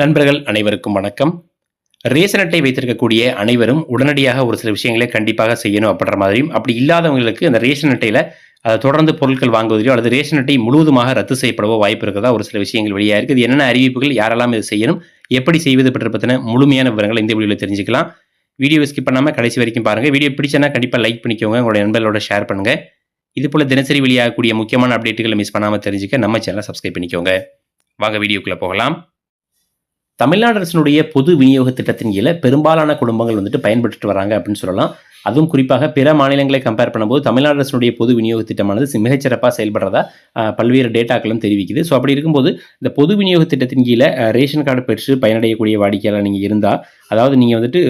நண்பர்கள் அனைவருக்கும் வணக்கம். ரேஷன் அட்டை வைத்திருக்கக்கூடிய அனைவரும் உடனடியாக ஒரு சில விஷயங்களை கண்டிப்பாக செய்யணும் அப்படின்ற மாதிரியும் அப்படி இல்லாதவங்களுக்கு அந்த ரேஷன் அட்டையில் அதை தொடர்ந்து பொருட்கள் வாங்குவதிலோ அல்லது ரேஷன் அட்டை முழுவதுமாக ரத்து செய்யப்படவோ வாய்ப்பு இருக்கிறதா? ஒரு சில விஷயங்கள் வெளியாக இருக்குது இது என்னென்ன அறிவிப்புகள் யாரெல்லாம் இதை செய்யணும் எப்படி செய்வது பற்றி பற்றின முழுமையான விவரங்களை இந்த வீடியோவில் தெரிஞ்சுக்கலாம். வீடியோ ஸ்கிப் பண்ணாமல் கடைசி வரைக்கும் பாருங்கள் வீடியோ பிடிச்சனா கண்டிப்பாக லைக் பண்ணிக்கோங்க. உங்களுடைய நண்பர்களோட ஷேர் பண்ணுங்கள் இது போல் தினசரி வெளியாகக்கூடிய முக்கியமான அப்டேட்டுகளை மிஸ் பண்ணாமல் தெரிஞ்சுக்க நம்ம சேனலை சப்ஸ்கிரைப் பண்ணிக்கோங்க. வாங்க வீடியோக்குள்ளே போகலாம். தமிழ்நாடு அரசினுடைய பொது விநியோக திட்டத்தின் கீழே பெரும்பாலான குடும்பங்கள் வந்துட்டு பயன்பட்டு வராங்க அப்படின்னு சொல்லலாம். அதுவும் குறிப்பாக பிற மாநிலங்களை கம்பேர் பண்ணும்போது தமிழ்நாடு அரசினுடைய பொது விநியோக திட்டமானது மிகச்சிறப்பாக செயல்படுறதா பல்வேறு டேட்டாக்களும் தெரிவிக்குது. ஸோ அப்படி இருக்கும்போது இந்த பொது விநியோக திட்டத்தின் கீழே ரேஷன் கார்டு பெற்று பயனடையக்கூடிய வாடிக்கையாளர் நீங்கள் இருந்தால் அதாவது நீங்கள் வந்துட்டு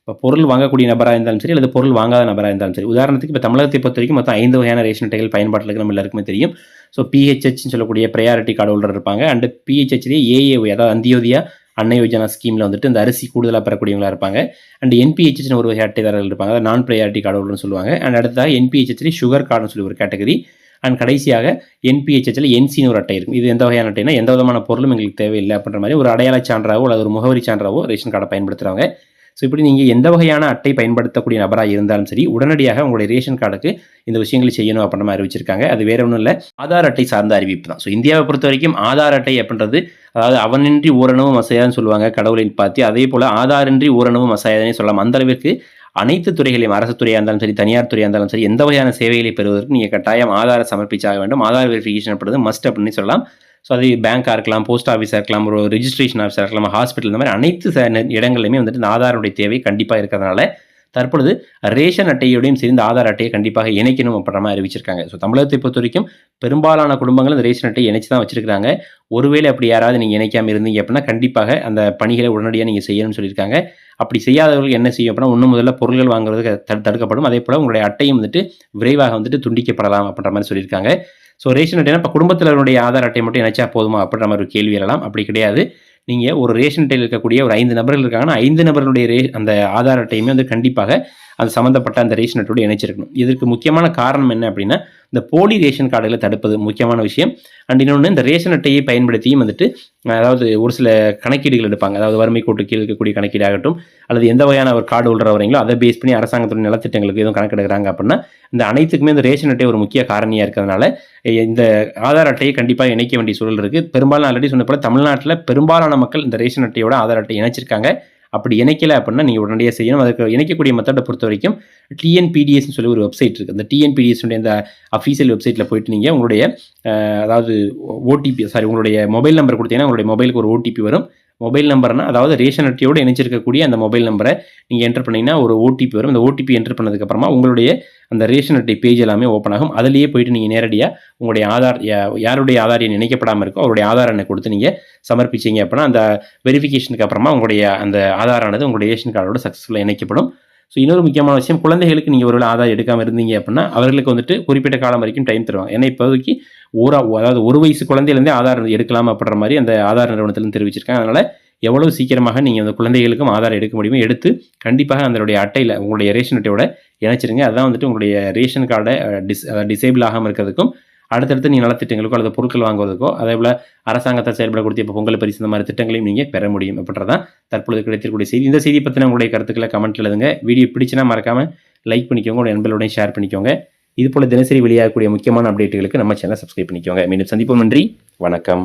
இப்போ பொருள் வாங்கக்கூடிய நபராக இருந்தாலும் சரி அல்லது பொருள் வாங்காத நபராக இருந்தாலும் சரி உதாரணத்துக்கு இப்போ தமிழகத்தை பொறுத்த வரைக்கும் மொத்தம் ஐந்து வகையான ரேஷன் அட்டைகள் பயன்பாட்டில் இருக்கு நம்ம எல்லாருக்குமே தெரியும். ஸோ பிஹெச்ஹெச்னு சொல்லக்கூடிய ப்ரையாரிட்டி கார்டு ஹோல்டர் இருப்பாங்க. அண்ட் பிஹெச்ஹெச்லேயே ஏஏஒய் அதாவது அந்தியோதயா அன்ன யோஜனா ஸ்கீமில் வந்துட்டு இந்த அரிசி கூடுதலாக பெறக்கூடியவங்களாக இருப்பாங்க. அண்ட் என்பிஹெச்னு ஒரு வகை அட்டைதாரர்கள் இருப்பாங்க. அதாவது நான் ப்ரையாரிட்டி கார்டுன்னு சொல்லுவாங்க அண்ட் அடுத்ததாக என்பிஹெச்லேயே சுகர் கார்டுன்னு சொல்லி ஒரு கேட்டகரி அண்ட் கடைசியாக என்பிஹெச்எச்சில் என்சின்னு ஒரு அட்டை இருக்கும். இது எந்த வகையான அட்டைனா எந்த விதமான பொருளும் எங்களுக்கு தேவையில்லை அப்படின்ற மாதிரி ஒரு அடையாள சான்றாவோ அல்லது ஒரு முகவரி சான்றாவோ ரேஷன் கார்டை பயன்படுத்துகிறாங்க ஸோ இப்படி நீங்கள் எந்த வகையான அட்டை பயன்படுத்தக்கூடிய நபராக இருந்தாலும் சரி உடனடியாக உங்களுடைய ரேஷன் கார்டுக்கு இந்த விஷயங்களை செய்யணும் அப்படின்ற மாதிரி அறிவிச்சிருக்காங்க அது வேற ஒன்றும் இல்லை. ஆதார் அட்டை சார்ந்த அறிவிப்பு தான். ஸோ இந்தியாவை பொறுத்த வரைக்கும் ஆதார் அட்டை அப்படின்றது அதாவது அவனின்றி ஊரணவும் மசையாதுன்னு சொல்லுவாங்க கடவுளின் பார்த்து அதே போல் ஆதாரின்றி ஊரணவும் மசையாதுன்னு சொல்லலாம். அந்த அளவிற்கு அனைத்து துறைகளையும் அரசு துறையாக இருந்தாலும் சரி தனியார் துறையாக இருந்தாலும் சரி எந்த வகையான சேவைகளை பெறுவதற்கு நீங்கள் கட்டாயம் ஆதார சமர்ப்பிச்சாக வேண்டும். ஆதார் வெரிஃபிகேஷன் அப்படின்றது மஸ்ட் அப்படின்னு சொல்லலாம். ஸோ அது பேங்காக இருக்கலாம் போஸ்ட் ஆஃபீஸாக இருக்கலாம் ஒரு ரிஜிஸ்ட்ரேஷன் ஆஃபீஸாக இருக்கலாம் ஹாஸ்பிட்டல் இந்த மாதிரி அனைத்து ச- இடங்கள்லையுமே வந்துட்டு இந்த ஆதாருடைய தேவை கண்டிப்பாக இருக்கிறதுனால தற்பொழுது ரேஷன் அட்டையோடையும் சேர்ந்து ஆதார் அட்டையை கண்டிப்பாக இணைக்கணும் அப்படின்ற மாதிரி அறிவிச்சிருக்காங்க. ஸோ தமிழகத்தை பொறுத்த வரைக்கும் பெரும்பாலான குடும்பங்கள் இந்த ரேஷன் அட்டையை இணைச்சு தான் வச்சிருக்காங்க ஒருவேளை அப்படி யாராவது நீங்கள் இணைக்காமல் இருந்தீங்க அப்படின்னா கண்டிப்பாக அந்த பணிகளை உடனடியாக நீங்கள் செய்யணும்னு சொல்லியிருக்காங்க. அப்படி செய்யாதவர்கள் என்ன செய்யும் அப்படின்னா ஒன்று முதல்ல பொருட்கள் வாங்குறது தடுக்கப்படும். அதே போல் உங்களுடைய அட்டையும் வந்துட்டு விரைவாக வந்துட்டு துண்டிக்கப்படலாம் அப்படின்ற மாதிரி சொல்லியிருக்காங்க. ஸோ ரேஷன் அட்டைனா இப்போ குடும்பத்தினருடைய ஆதார் அட்டை மட்டும் இணைச்சா போதுமா? அப்படின்ற மாதிரி ஒரு கேள்வி எழலாம் அப்படி கிடையாது. நீங்கள் ஒரு ரேஷன் அட்டையில் இருக்கக்கூடிய ஒரு ஐந்து நபர்கள் இருக்காங்கன்னா ஐந்து நபர்களுடைய ரே அந்த ஆதார் அட்டையுமே வந்து கண்டிப்பாக அது சம்மந்தப்பட்ட அந்த ரேஷன் அட்டோடு இணைச்சிருக்கணும் இதற்கு முக்கியமான காரணம் என்ன அப்படின்னா இந்த போலி ரேஷன் கார்டுகளை தடுப்பது முக்கியமான விஷயம். அண்ட் இன்னொன்று இந்த ரேஷன் அட்டையை பயன்படுத்தியும் வந்துட்டு அதாவது ஒரு சில கணக்கீடுகள் எடுப்பாங்க. அதாவது வறுமை கோட்டு கீழ் இருக்கக்கூடிய கணக்கீடாகட்டும் அல்லது எந்த வகையான ஒரு கார்டு ஹோல்டர் வரீங்களோ அதை பேஸ் பண்ணி அரசாங்கத்துடைய நலத்திட்டங்களுக்கு எதுவும் கணக்கெடுக்கிறாங்க அப்படின்னா இந்த அனைத்துக்குமே இந்த ரேஷன் அட்டை ஒரு முக்கிய காரணியாக இருக்கிறதுனால இந்த ஆதார் அட்டையை கண்டிப்பாக இணைக்க வேண்டிய சூழல் இருக்குது பெரும்பாலும் ஆல்ரெடி சொன்ன போல் தமிழ்நாட்டில் பெரும்பாலான மக்கள் இந்த ரேஷன் அட்டையோட ஆதார் அட்டை இணைச்சிருக்காங்க. அப்படி இணைக்கலை அப்படின்னா நீங்கள் உடனடியாக செய்யணும். அதுக்கு இணைக்கக்கூடிய மெத்தடை பொறுத்த வரைக்கும் டிஎன்பிடிஎஸ்னு சொல்லி ஒரு வெப்சைட் இருக்குது அந்த டிஎன்பிடிஎஸ்னுடைய இந்த அஃபீஷியல் வெப்சைட்டில் போயிட்டு நீங்கள் உங்களுடைய அதாவது ஓடிபி சாரி உங்களுடைய மொபைல் நம்பர் கொடுத்தீங்கன்னா உங்களுடைய மொபைலுக்கு ஒரு ஓடிபி வரும். மொபைல் நம்பர்னா அதாவது ரேஷன் அட்டையோடு இணைச்சிருக்கக்கூடிய அந்த மொபைல் நம்பரை நீங்கள் என்டர் பண்ணீங்கன்னா ஒரு ஓடிபி வரும். அந்த ஓடிபி என்டர் பண்ணதுக்கப்புறமா உங்களுடைய அந்த ரேஷன் அட்டை பேஜ் எல்லாமே ஓப்பன் ஆகும். அதுலேயே போயிட்டு நீங்கள் நேரடியாக உங்களுடைய ஆதார் யா- யாருடைய ஆதார் எண் இணைக்கப்படாமல் இருக்கோ அவருடைய ஆதார் எண்ணை கொடுத்து நீங்கள் சமர்ப்பிச்சீங்க அப்படின்னா அந்த வெரிஃபிகேஷனுக்கு அப்புறமா உங்களுடைய அந்த ஆதாரானது உங்களுடைய ரேஷன் கார்டோட சக்ஸஸ்ஃபுல்லாக இணைக்கப்படும். ஸோ இன்னொரு முக்கியமான விஷயம் குழந்தைகளுக்கு நீங்கள் ஒருவேளை ஆதார் எடுக்காமல் இருந்தீங்க அப்படின்னா அவர்களுக்கு வந்துட்டு குறிப்பிட்ட காலம் வரைக்கும் டைம் தருவாங்க. ஏன்னா இப்போதைக்கு ஒரு அதாவது ஒரு வயசு குழந்தையிலேருந்தே ஆதார் எடுக்கலாம் அப்படின்ற மாதிரி அந்த ஆதார் நிறுவனத்திலும் தெரிவிச்சிருக்காங்க. அதனால் எவ்வளவு சீக்கிரமாக நீங்கள் அந்த குழந்தைகளுக்கும் ஆதார் எடுக்க முடியுமோ எடுத்து கண்டிப்பாக அதனுடைய அட்டையில் உங்களுடைய ரேஷன் அட்டையோட இணைச்சிருங்க. அதுதான் வந்துட்டு உங்களுடைய ரேஷன் கார்டை டிஸ் டிசேபிள் ஆகாமல் இருக்கிறதுக்கும் அடுத்தடுத்து நீங்கள் நலத்திட்டங்களுக்கோ அல்லது பொருட்கள் வாங்குவதற்கோ அதே போல் அரசாங்கத்தை செயல்படக்கூடிய இப்போ பொங்கல் பரிசு இந்த மாதிரி திட்டங்களையும் நீங்கள் பெற முடியும் அப்படின்றதான் தற்பொழுது கிடைத்திருக்கூடிய செய்தி. இந்த செய்தி பற்றின உங்களுடைய கருத்துக்களை கமெண்ட் எழுதுங்க. வீடியோ பிடிச்சினா மறக்காமல் லைக் பண்ணிக்கோங்க. உங்களுடைய நண்பர்களுடன் ஷேர் பண்ணிக்கோங்க. இது போல் தினசரி வெளியாகக்கூடிய முக்கியமான அப்டேட்டுகளுக்கு நம்ம சேனலை சப்ஸ்கிரைப் பண்ணிக்கோங்க. மீண்டும் சந்திப்போம். நன்றி. வணக்கம்.